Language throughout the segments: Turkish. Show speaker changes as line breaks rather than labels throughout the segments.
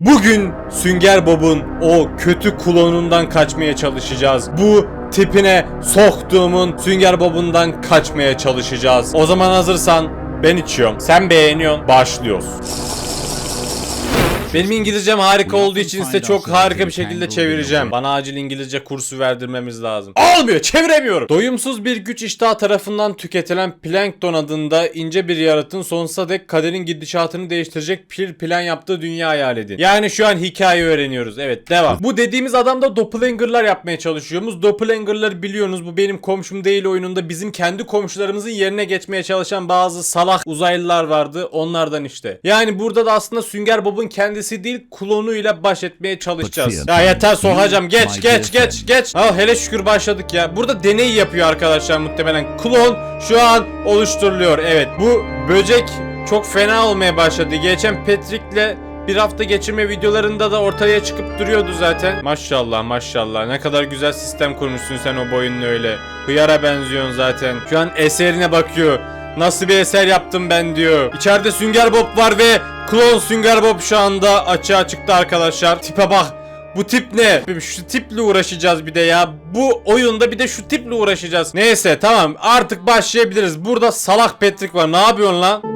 Bugün Sünger Bob'un o kötü klonundan kaçmaya çalışacağız. Bu tipine soktuğumun Sünger Bob'undan kaçmaya çalışacağız. O zaman hazırsan ben içiyorum. Sen beğeniyorsun. Başlıyoruz. Benim İngilizcem harika olduğu için size çok harika bir şekilde çevireceğim. Bana acil İngilizce kursu verdirmemiz lazım. Olmuyor, çeviremiyorum. Doyumsuz bir güç iştahı tarafından tüketilen Plankton adında ince bir yaratığın sonsuza dek kaderin gidişatını değiştirecek bir plan yaptığı dünya hayal edin. Yani şu an hikaye öğreniyoruz. Evet, devam. Bu dediğimiz adam da doppelganger'lar yapmaya çalışıyormuş. Doppelganger'ları biliyorsunuz. Bu benim komşum değil oyununda bizim kendi komşularımızın yerine geçmeye çalışan bazı salak uzaylılar vardı. Onlardan işte. Yani burada da aslında Sünger Bob'un kendisi değil klonuyla baş etmeye çalışacağız. Ya yeter sokacağım. Geç geç geç geç. Ha hele şükür başladık ya. Burada deney yapıyor arkadaşlar muhtemelen. Klon şu an oluşturuluyor. Evet bu böcek çok fena olmaya başladı. Geçen Patrick'le bir hafta geçirme videolarında da ortaya çıkıp duruyordu zaten. Maşallah maşallah ne kadar güzel sistem kurmuşsun sen o boyunla öyle. Hıyara benziyorsun zaten. Şu an eserine bakıyor. Nasıl bir eser yaptım ben diyor. İçeride Sünger Bob var ve klon Sünger Bob şu anda açığa çıktı arkadaşlar. Tipe bak. Bu tip ne? Şu tiple uğraşacağız bir de ya. Bu oyunda bir de şu tiple uğraşacağız. Neyse tamam artık başlayabiliriz. Burada salak Patrick var. Ne yapıyorsun lan?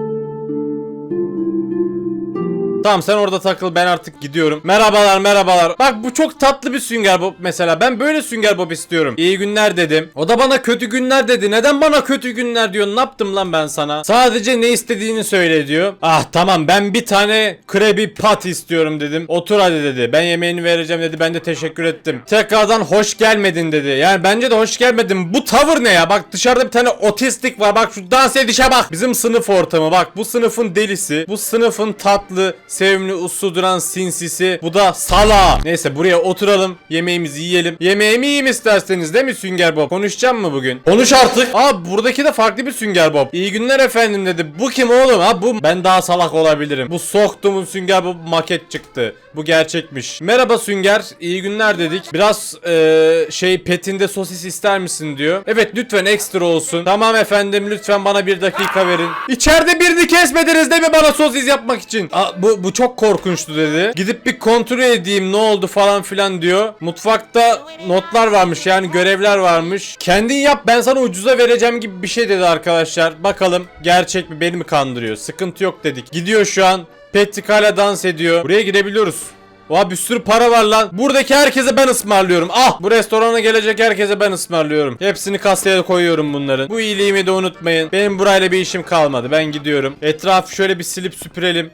Tamam sen orada takıl ben artık gidiyorum. Merhabalar merhabalar. Bak bu çok tatlı bir Sünger Bob mesela. Ben böyle Sünger Bob istiyorum. İyi günler dedim. O da bana kötü günler dedi. Neden bana kötü günler diyor? Ne yaptım lan ben sana? Sadece ne istediğini söyle diyor. Ah tamam ben bir tane Krabby Pat istiyorum dedim. Otur hadi dedi. Ben yemeğini vereceğim dedi. Ben de teşekkür ettim. Tekrardan hoş gelmedin dedi. Yani bence de hoş gelmedin. Bu tavır ne ya? Bak dışarıda bir tane otistik var. Bak şu dans edişe bak. Bizim sınıf ortamı bak. Bu sınıfın delisi. Bu sınıfın tatlı, sevimli, uslu duran sinsisi. Bu da sala. Neyse buraya oturalım. Yemeğimizi yiyelim. Yemeğimi yiyeyim isterseniz değil mi Sünger Bob? Konuşacağım mı bugün? Konuş artık. Aa buradaki de farklı bir Sünger Bob. İyi günler efendim dedi. Bu kim oğlum? Ha bu ben daha salak olabilirim. Bu soktuğumun Sünger Bob maket çıktı. Bu gerçekmiş. Merhaba Sünger. İyi günler dedik. Biraz eee, şey petinde sosis ister misin diyor. Evet lütfen ekstra olsun. Tamam efendim lütfen bana bir dakika verin. İçeride birini kesmediniz değil mi bana sosis yapmak için? Aa, bu, bu çok korkunçtu dedi. Gidip bir kontrol edeyim ne oldu falan filan diyor. Mutfakta notlar varmış yani görevler varmış. Kendin yap ben sana ucuza vereceğim gibi bir şey dedi arkadaşlar. Bakalım gerçek mi beni mi kandırıyor. Sıkıntı yok dedik. Gidiyor şu an. Patrick hala dans ediyor. Buraya girebiliyoruz. Oha bir sürü para var lan. Buradaki herkese ben ısmarlıyorum. Ah bu restorana gelecek herkese ben ısmarlıyorum. Hepsini kasaya koyuyorum bunların. Bu iyiliğimi de unutmayın. Benim burayla bir işim kalmadı. Ben gidiyorum. Etrafı şöyle bir silip süpürelim.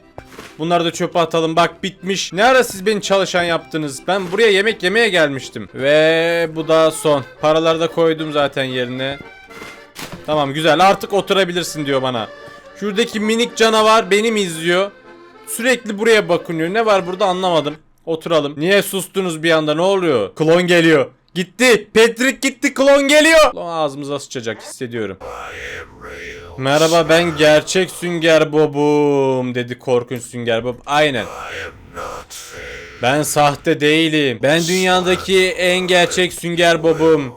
Bunları da çöpe atalım. Bak bitmiş. Ne ara siz beni çalışan yaptınız? Ben buraya yemek yemeye gelmiştim. Ve bu da son. Paraları da koydum zaten yerine. Tamam güzel. Artık oturabilirsin diyor bana. Şuradaki minik canavar beni mi izliyor? Sürekli buraya bakınıyor. Ne var burada anlamadım. Oturalım. Niye sustunuz bir anda? Ne oluyor? Klon geliyor. Gitti. Patrick gitti. Klon geliyor. Klon ağzımıza sıçacak hissediyorum. Merhaba ben gerçek Sünger Bob'um dedi korkunç Sünger Bob. Aynen. Ben sahte değilim. Ben dünyadaki en gerçek Sünger Bob'um.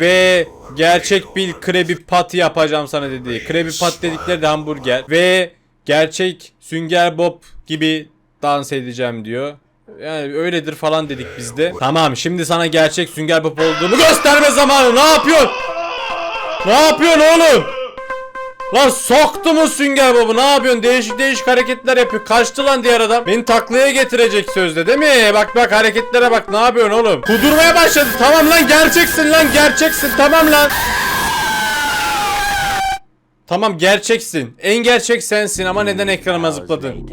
Ve gerçek bir Krabby Patty yapacağım sana dedi. Krabby Patty dedikleri de hamburger. Ve gerçek Sünger Bob gibi dans edeceğim diyor. Yani öyledir falan dedik biz de. Tamam şimdi sana gerçek Sünger Bob olduğumu gösterme zamanı. Ne yapıyorsun? Ne yapıyorsun oğlum? Lan soktu mu Sünger Bob'u ne yapıyorsun? Değişik değişik hareketler yapıyor. Kaçtı lan diğer adam. Beni taklaya getirecek sözde değil mi? Bak bak hareketlere bak ne yapıyorsun oğlum? Kudurmaya başladı. Tamam lan gerçeksin lan gerçeksin. Tamam lan. Tamam gerçeksin. En gerçek sensin ama neden ekranıma zıpladın?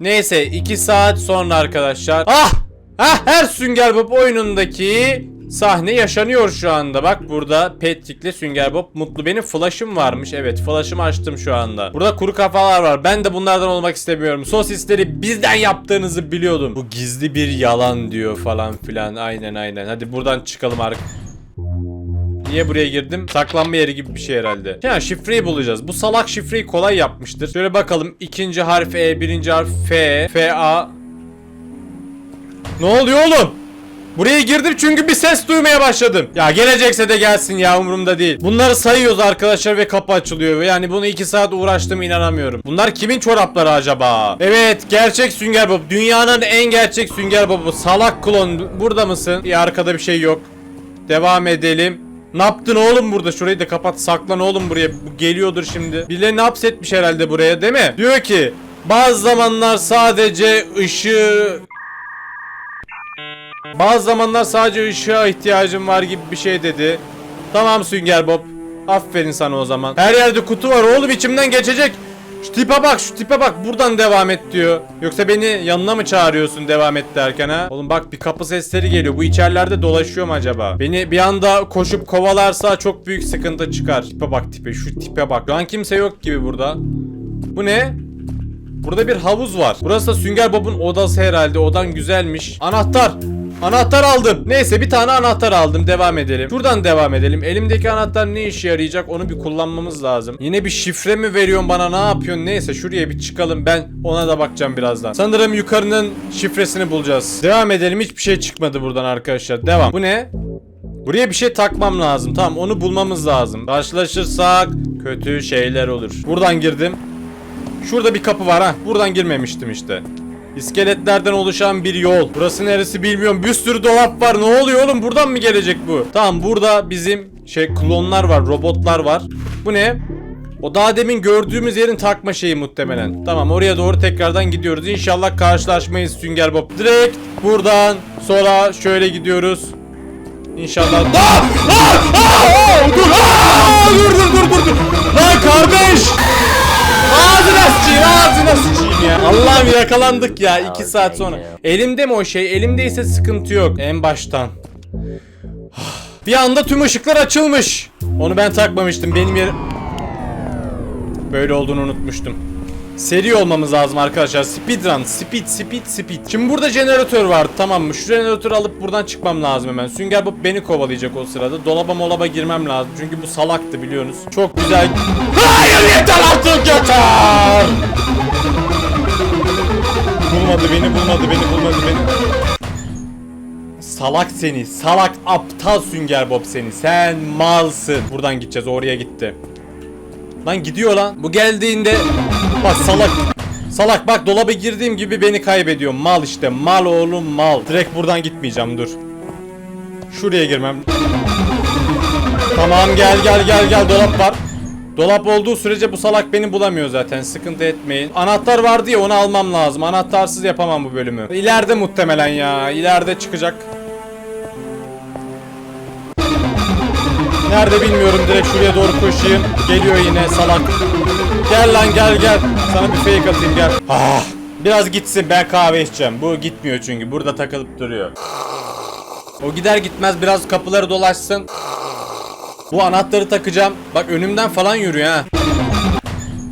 Neyse 2 saat sonra arkadaşlar. Ah! Ah her Sünger Bob oyunundaki sahne yaşanıyor şu anda. Bak burada Patrick'le Sünger Bob mutlu. Benim flash'ım varmış. Evet flash'ımı açtım şu anda. Burada kuru kafalar var. Ben de bunlardan olmak istemiyorum. Sosisleri bizden yaptığınızı biliyordum. Bu gizli bir yalan diyor falan filan. Aynen aynen. Hadi buradan çıkalım artık. Niye buraya girdim? Saklanma yeri gibi bir şey herhalde. Ya şifreyi bulacağız. Bu salak şifreyi kolay yapmıştır. Şöyle bakalım. İkinci harf E, birinci harf F, F, A. Ne oluyor oğlum? Buraya girdim çünkü bir ses duymaya başladım. Ya gelecekse de gelsin ya umurumda değil. Bunları sayıyoruz arkadaşlar ve kapı açılıyor. Yani bunu 2 saat uğraştım inanamıyorum. Bunlar kimin çorapları acaba? Evet gerçek Sünger Bob. Dünyanın en gerçek Sünger Bob'u. Salak klon. Burada mısın? Ya arkada bir şey yok. Devam edelim. Ne yaptın oğlum burada? Şurayı da kapat. Saklan oğlum buraya. Bu geliyordur şimdi. Birilerini hapsetmiş herhalde buraya değil mi? Diyor ki bazı zamanlar sadece ışığı bazı zamanlar sadece ışığa ihtiyacım var gibi bir şey dedi. Tamam Sünger Bob. Aferin sana o zaman. Her yerde kutu var oğlum içimden geçecek. Şu tipe bak şu tipe bak buradan devam et diyor. Yoksa beni yanına mı çağırıyorsun devam et derken ha? Oğlum bak bir kapı sesleri geliyor. Bu içerilerde dolaşıyor mu acaba? Beni bir anda koşup kovalarsa çok büyük sıkıntı çıkar. Tipe bak tipe şu tipe bak. Şu an kimse yok gibi burada. Bu ne? Burada bir havuz var. Burası da Sünger Bob'un odası herhalde. Odan güzelmiş. Anahtar. Anahtar aldım. Neyse bir tane anahtar aldım. Devam edelim. Şuradan devam edelim. Elimdeki anahtar ne işe yarayacak onu bir kullanmamız lazım. Yine bir şifre mi veriyorsun bana ne yapıyorsun? Neyse şuraya bir çıkalım. Ben ona da bakacağım birazdan. Sanırım yukarının şifresini bulacağız. Devam edelim. Hiçbir şey çıkmadı buradan arkadaşlar. Devam. Bu ne? Buraya bir şey takmam lazım. Tamam onu bulmamız lazım. Karşılaşırsak kötü şeyler olur. Buradan girdim. Şurada bir kapı var ha. Buradan girmemiştim işte. İskeletlerden oluşan bir yol. Burası neresi bilmiyorum. Bir sürü dolap var. Ne oluyor oğlum? Buradan mı gelecek bu? Tamam burada bizim şey klonlar var, robotlar var. Bu ne? O daha demin gördüğümüz yerin takma şeyi muhtemelen. Tamam oraya doğru tekrardan gidiyoruz. İnşallah karşılaşmayız Sünger Bob. Direkt buradan sonra şöyle gidiyoruz. İnşallah. Aa! Aa! Aa! Aa! Dur dur dur dur dur. Lan kardeş! Ağzına sıçayım ağzına sıçayım ya. Allah'ım yakalandık ya 2 saat sonra. Elimde mi o şey? Elimdeyse sıkıntı yok. En baştan. Bir anda tüm ışıklar açılmış. Onu ben takmamıştım. Benim yer... Böyle olduğunu unutmuştum. Seri olmamız lazım arkadaşlar. Speedrun. Speed, speed, speed. Şimdi burada jeneratör var tamam mı? Şu jeneratörü alıp buradan çıkmam lazım hemen. Sünger Bob beni kovalayacak o sırada. Dolaba molaba girmem lazım. Çünkü bu salaktı biliyorsunuz. Çok güzel. Hayır yeter artık yeter! Bulmadı beni, bulmadı beni, bulmadı beni. Salak seni, salak aptal Sünger Bob seni. Sen malsın. Buradan gideceğiz, oraya gitti. Lan gidiyor lan. Bu geldiğinde bak salak. Salak bak dolaba girdiğim gibi beni kaybediyor. Mal işte. Mal oğlum mal. Direkt buradan gitmeyeceğim dur. Şuraya girmem. Tamam gel gel gel gel dolap var. Dolap olduğu sürece bu salak beni bulamıyor zaten. Sıkıntı etmeyin. Anahtar vardı ya onu almam lazım. Anahtarsız yapamam bu bölümü. İleride muhtemelen ya. İleride çıkacak. Nerede bilmiyorum direkt şuraya doğru koşayım. Geliyor yine salak. Gel lan gel gel. Sana bir fake atayım gel. Ah. Biraz gitsin ben kahve içeceğim. Bu gitmiyor çünkü burada takılıp duruyor. O gider gitmez biraz kapıları dolaşsın. Bu anahtarı takacağım. Bak önümden falan yürüyor ha.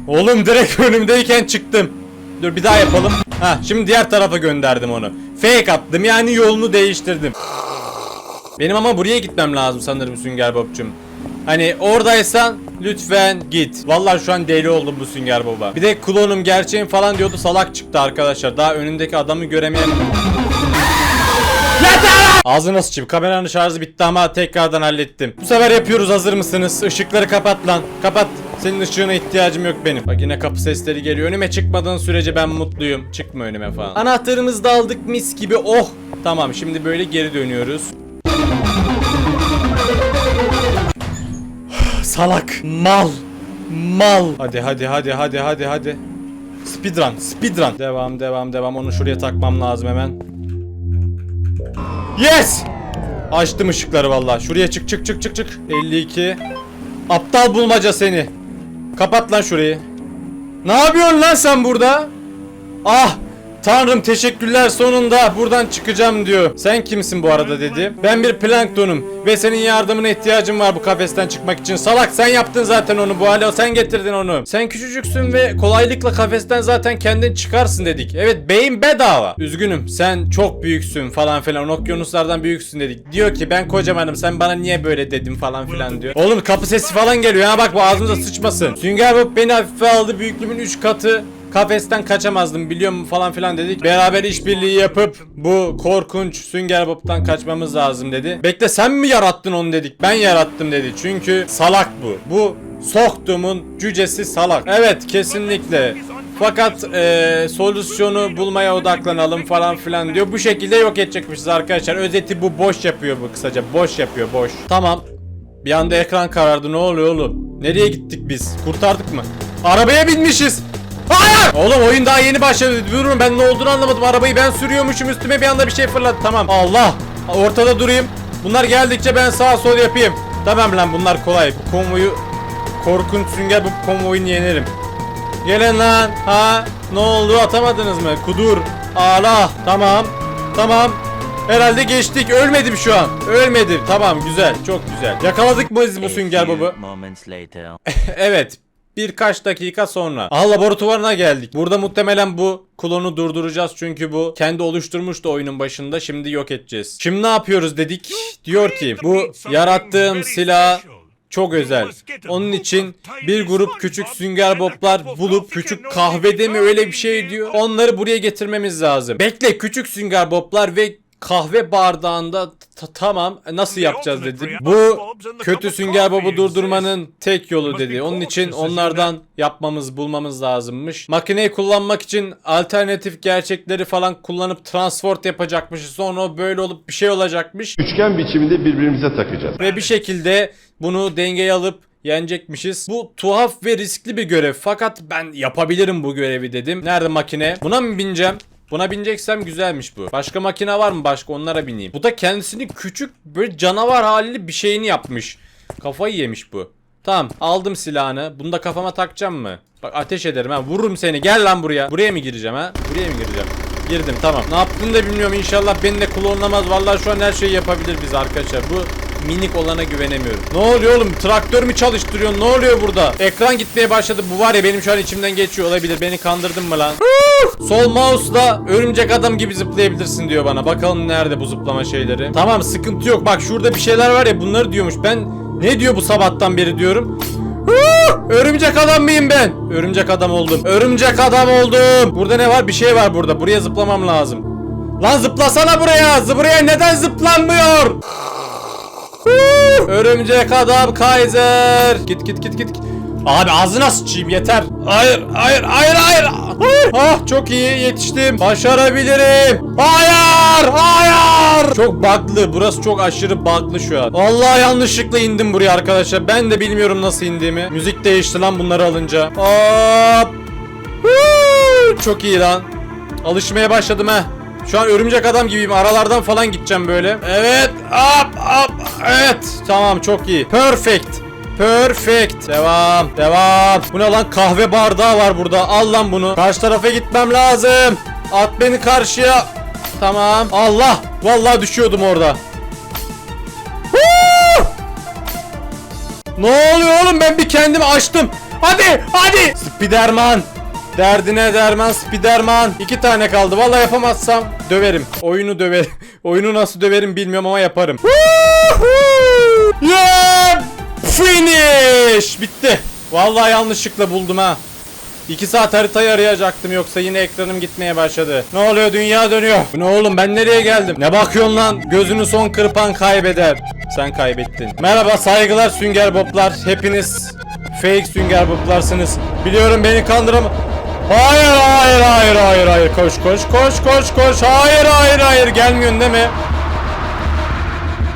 Oğlum direkt önümdeyken çıktım. Dur bir daha yapalım. Ha şimdi diğer tarafa gönderdim onu. Fake attım yani yolunu değiştirdim. Benim ama buraya gitmem lazım sanırım Sünger Bob'cum. Hani oradaysan lütfen git. Vallahi şu an deli oldum bu Sünger Bob'a. Bir de klonum gerçeğim falan diyordu salak çıktı arkadaşlar. Daha önündeki adamı göremeyen... Ağzına sıçayım. Kameranın şarjı bitti ama tekrardan hallettim. Bu sefer yapıyoruz hazır mısınız? Işıkları kapat lan. Kapat. Senin ışığına ihtiyacım yok benim. Bak yine kapı sesleri geliyor. Önüme çıkmadığın sürece ben mutluyum. Çıkma önüme falan. Anahtarımızı da aldık mis gibi. Oh. Tamam şimdi böyle geri dönüyoruz. Salak. Mal. Mal. Hadi hadi hadi hadi hadi hadi. Speedrun. Speedrun. Devam devam devam. Onu şuraya takmam lazım hemen. Yes! Açtım ışıkları vallahi. Şuraya çık çık çık çık çık. 52. Aptal bulmaca seni. Kapat lan şurayı. Ne yapıyorsun lan sen burada? Ah! Tanrım teşekkürler sonunda buradan çıkacağım diyor. Sen kimsin bu arada dedi. Ben bir planktonum ve senin yardımına ihtiyacım var bu kafesten çıkmak için. Salak sen yaptın zaten onu bu hale sen getirdin onu. Sen küçücüksün ve kolaylıkla kafesten zaten kendin çıkarsın dedik. Evet beyin bedava. Üzgünüm sen çok büyüksün falan filan okyanuslardan büyüksün dedik. Diyor ki ben kocamanım sen bana niye böyle dedin falan filan diyor. Oğlum kapı sesi falan geliyor ha bak bu ağzımıza sıçmasın. Sünger Bob beni hafife aldı büyüklüğümün 3 katı. Kafesten kaçamazdım biliyor musun falan filan dedik. Beraber işbirliği yapıp bu korkunç Sünger Bob'tan kaçmamız lazım dedi. Bekle sen mi yarattın onu dedik. Ben yarattım dedi. Çünkü salak bu. Bu soktuğumun cücesi salak. Evet kesinlikle. Fakat eee, solüsyonu bulmaya odaklanalım falan filan diyor. Bu şekilde yok edecekmişiz arkadaşlar. Özeti bu boş yapıyor bu kısaca. Boş yapıyor boş. Tamam. Bir anda ekran karardı. Ne oluyor oğlum? Nereye gittik biz? Kurtardık mı? Arabaya binmişiz. Hayır! Oğlum oyun daha yeni başladı. Durun ben ne olduğunu anlamadım. Arabayı ben sürüyormuşum. Üstüme bir anda bir şey fırladı. Tamam. Allah. Ortada durayım. Bunlar geldikçe ben sağ sol yapayım. Tamam lan bunlar kolay. Bu konvoyu korkunç sünger bu konvoyunu yenerim. Gelin lan. Ha? Ne oldu? Atamadınız mı? Kudur. Ağla. Tamam. Tamam. Herhalde geçtik. Ölmedim şu an. Ölmedim. Tamam güzel. Çok güzel. Yakaladık mı biz bu sünger baba? Evet. Birkaç dakika sonra. Aha laboratuvarına geldik. Burada muhtemelen bu klonu durduracağız çünkü bu kendi oluşturmuştu oyunun başında. Şimdi yok edeceğiz. Şimdi ne yapıyoruz dedik. Diyor ki bu yarattığım silah çok özel. Onun için bir grup küçük sünger boblar bulup küçük kahvede mi öyle bir şey diyor. Onları buraya getirmemiz lazım. Bekle küçük sünger boblar ve kahve bardağında tamam nasıl yapacağız dedim. Bu kötü sünger bobu durdurmanın tek yolu dedi. Onun için onlardan yapmamız bulmamız lazımmış. Makineyi kullanmak için alternatif gerçekleri falan kullanıp transport yapacakmışız. Sonra o böyle olup bir şey olacakmış.
Üçgen biçiminde birbirimize takacağız.
Ve bir şekilde bunu dengeye alıp yenecekmişiz. Bu tuhaf ve riskli bir görev. Fakat ben yapabilirim bu görevi dedim. Nerede makine? Buna mı bineceğim? Buna bineceksem güzelmiş bu. Başka makine var mı başka onlara bineyim. Bu da kendisini küçük böyle canavar halinde bir şeyini yapmış. Kafayı yemiş bu. Tamam aldım silahını. Bunu da kafama takacağım mı? Bak ateş ederim ha. Vururum seni. Gel lan buraya. Buraya mı gireceğim ha? Buraya mı gireceğim? Girdim tamam. Ne yaptığını da bilmiyorum. İnşallah beni de klonlamaz. Vallahi şu an her şeyi yapabilir biz arkadaşlar. Bu minik olana güvenemiyorum. Ne oluyor oğlum? Traktör mü çalıştırıyorsun? Ne oluyor burada? Ekran gitmeye başladı. Bu var ya benim şu an içimden geçiyor olabilir. Beni kandırdın mı lan? Sol mouse'la örümcek adam gibi zıplayabilirsin diyor bana. Bakalım nerede bu zıplama şeyleri. Tamam sıkıntı yok. Bak şurada bir şeyler var ya bunları diyormuş. Ben ne diyor bu sabahtan beri diyorum. Örümcek adam mıyım ben? Örümcek adam oldum. Örümcek adam oldum. Burada ne var? Bir şey var burada. Buraya zıplamam lazım. Lan zıplasana buraya. Buraya neden zıplanmıyor? Örümcek adam Kaiser. Git git git git. Abi ağzına sıçayım yeter. Hayır hayır hayır hayır. Ah çok iyi yetiştim. Başarabilirim. Hayır hayır. Çok bug'lı. Burası çok aşırı bug'lı şu an. Vallahi yanlışlıkla indim buraya arkadaşlar. Ben de bilmiyorum nasıl indiğimi. Müzik değişti lan bunları alınca. Hop. Çok iyi lan. Alışmaya başladım ha. Şu an örümcek adam gibiyim. Aralardan falan gideceğim böyle. Evet. Hop hop. Evet. Tamam çok iyi. Perfect. Perfect. Devam. Devam. Bu ne lan? Kahve bardağı var burada. Al lan bunu. Karşı tarafa gitmem lazım. At beni karşıya. Tamam. Allah. Vallahi düşüyordum orada. Ne oluyor oğlum? Ben bir kendimi açtım. Hadi. Hadi. Spiderman. Derdine derman Spiderman. İki tane kaldı. Vallahi yapamazsam döverim. Oyunu döverim. Oyunu nasıl döverim bilmiyorum ama yaparım. Yeah! Finish! Bitti. Vallahi yanlışlıkla buldum ha. 2 saat haritayı arayacaktım yoksa yine ekranım gitmeye başladı. Ne oluyor dünya dönüyor. Ne oğlum ben nereye geldim? Ne bakıyorsun lan? Gözünü son kırpan kaybeder. Sen kaybettin. Merhaba saygılar sünger boblar. Hepiniz fake sünger boplarsınız. Biliyorum beni kandıram... Hayır hayır hayır hayır hayır koş koş koş koş koş hayır hayır hayır gelmiyorsun değil mi?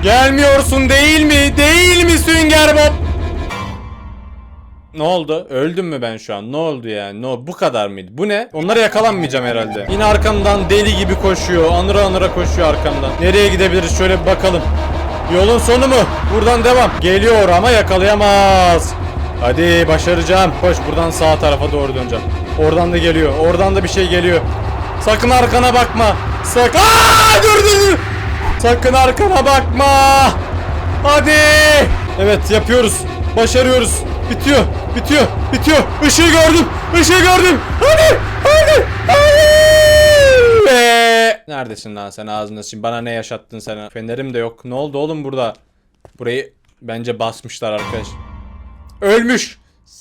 Gelmiyorsun değil mi? Değil mi sünger bob? Ne oldu? Öldüm mü ben şu an? Ne oldu yani? No, bu kadar mıydı? Bu ne? Onlara yakalanmayacağım herhalde. Yine arkamdan deli gibi koşuyor. Anıra anıra koşuyor arkamdan. Nereye gidebiliriz? Şöyle bir bakalım. Yolun sonu mu? Buradan devam. Geliyor ama yakalayamaz. Hadi başaracağım. Koş buradan sağ tarafa doğru döneceğim. Oradan da geliyor. Oradan da bir şey geliyor. Sakın arkana bakma. Sakın. Aa, dur dur dur. Sakın arkana bakma. Hadi. Evet yapıyoruz. Başarıyoruz. Bitiyor. Bitiyor. Bitiyor. Işığı gördüm. Işığı gördüm. Hadi. Hadi. Hadi. Ve... Neredesin lan sen ağzına şimdi bana ne yaşattın sen? Fenerim de yok. Ne oldu oğlum burada? Burayı bence basmışlar arkadaş. Ölmüş.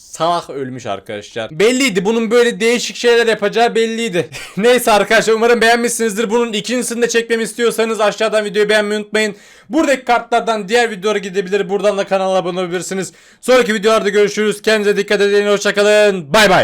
Salak ölmüş arkadaşlar. Belliydi bunun böyle değişik şeyler yapacağı belliydi. Neyse arkadaşlar umarım beğenmişsinizdir. Bunun ikincisini de çekmemi istiyorsanız aşağıdan videoyu beğenmeyi unutmayın. Buradaki kartlardan diğer videolara gidebilir. Buradan da kanala abone olabilirsiniz. Sonraki videolarda görüşürüz. Kendinize dikkat edin. Hoşçakalın. Bay bay.